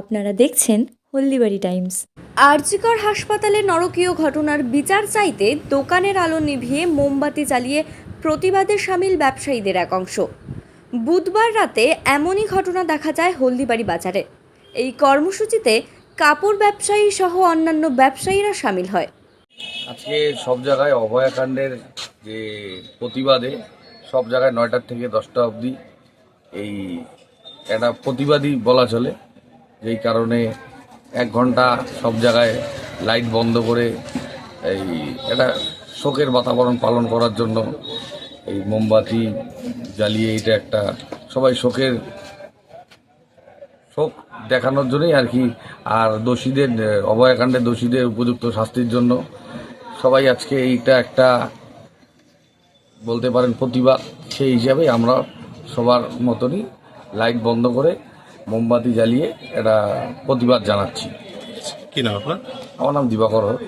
আপনারা দেখছেন হলদিবাড়ি টাইমস। আরজিকর হাসপাতালে নরকীয় ঘটনার বিচার চাইতে দোকানের আলো নিভিয়ে মোমবাতি জ্বালিয়ে প্রতিবাদে সামিল ব্যবসায়ীদের এক অংশ। বুধবার রাতে এমনই ঘটনা দেখা যায় হলদিবাড়ি বাজারে। এই কর্মসূচিতে কাপড় ব্যবসায়ী সহ অন্যান্য ব্যবসায়ীরা সামিল হয়। আজকে সব জায়গায় অভয়াকাণ্ডের যে প্রতিবাদে সব জায়গায় নয়টার থেকে দশটা অবধি এই একটা প্রতিবাদী বলা চলে যেই কারণে এক ঘণ্টা সব জায়গায় লাইট বন্ধ করে এই একটা শোকের বাতাবরণ পালন করার জন্য এই মোমবাতি জ্বালিয়ে এটা একটা সবাই শোকের শোক দেখানোর জন্যই আর কি। আর দোষীদের আহ, অভয়াকাণ্ডের দোষীদের উপযুক্ত শাস্তির জন্য সবাই আজকে এইটা একটা বলতে পারেন প্রতিবাদ সেই হিসাবে আমরা সবার মতনই লাইট বন্ধ করে মোমবাতি জ্বালিয়ে এটা প্রতিবাদ জানাচ্ছি কি নাম আপনার আমার নাম দিবাকর হর।